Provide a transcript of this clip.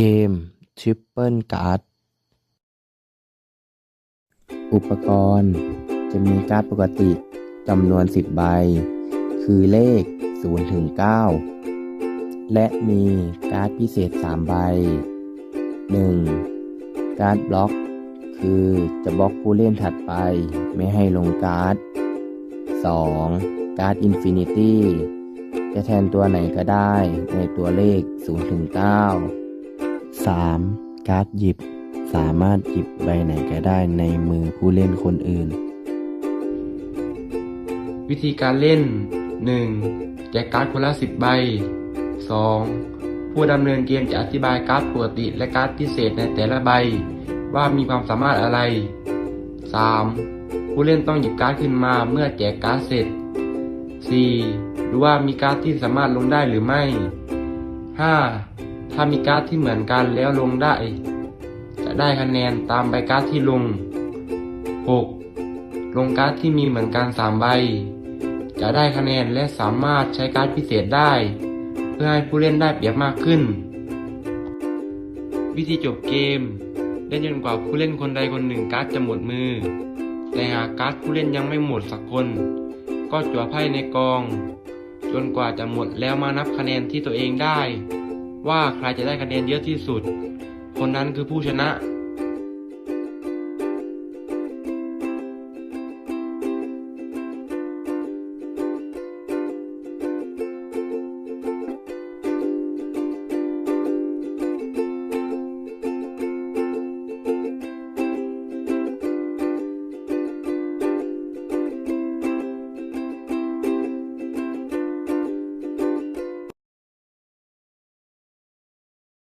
เกม Triple Card อุปกรณ์จะมีการ์ดปกติจำนวน 10 ใบ คือเลข 0 ถึง 9 และมีการ์ดพิเศษ 3 ใบ 1. การ์ดบล็อก คือจะบล็อกผู้เล่นถัดไปไม่ให้ลงการ์ด 2. การ์ดอินฟินิตี้จะแทนตัวไหนก็ได้ในตัวเลข 0 ถึง 9 3. การ์ดหยิบ สามารถหยิบใบไหนก็ได้ในมือผู้เล่นคนอื่น วิธีการเล่น 1. แจกการ์ดคนละ 10 ใบ 2. ผู้ดำเนินเกมจะอธิบายการ์ดปกติและการ์ดพิเศษในแต่ละใบ ว่ามีความสามารถอะไร 3. ผู้เล่นต้องหยิบการ์ดขึ้นมาเมื่อแจกการ์ดเสร็จ 4. ดูว่ามีการ์ดที่สามารถลงได้หรือไม่ 5. ถ้ามีการ์ดที่เหมือนกันแล้วลงได้ จะได้คะแนนตามใบการ์ดที่ลง 6. ลงการ์ดที่มีเหมือนกัน 3 ใบ จะได้คะแนนและสามารถใช้การ์ดพิเศษได้ เพื่อให้ผู้เล่นได้เปรียบมากขึ้น วิธีจบเกม เล่นจนกว่าผู้เล่นคนใดคนหนึ่งการ์ดจะหมดมือ แต่หากการ์ดผู้เล่นยังไม่หมดสักคน ก็จั่วไพ่ในกอง จนกว่าจะหมดแล้วมานับคะแนนที่ตัวเองได้ ว่าใครจะได้คะแนนเยอะที่สุด คนนั้นคือผู้ชนะ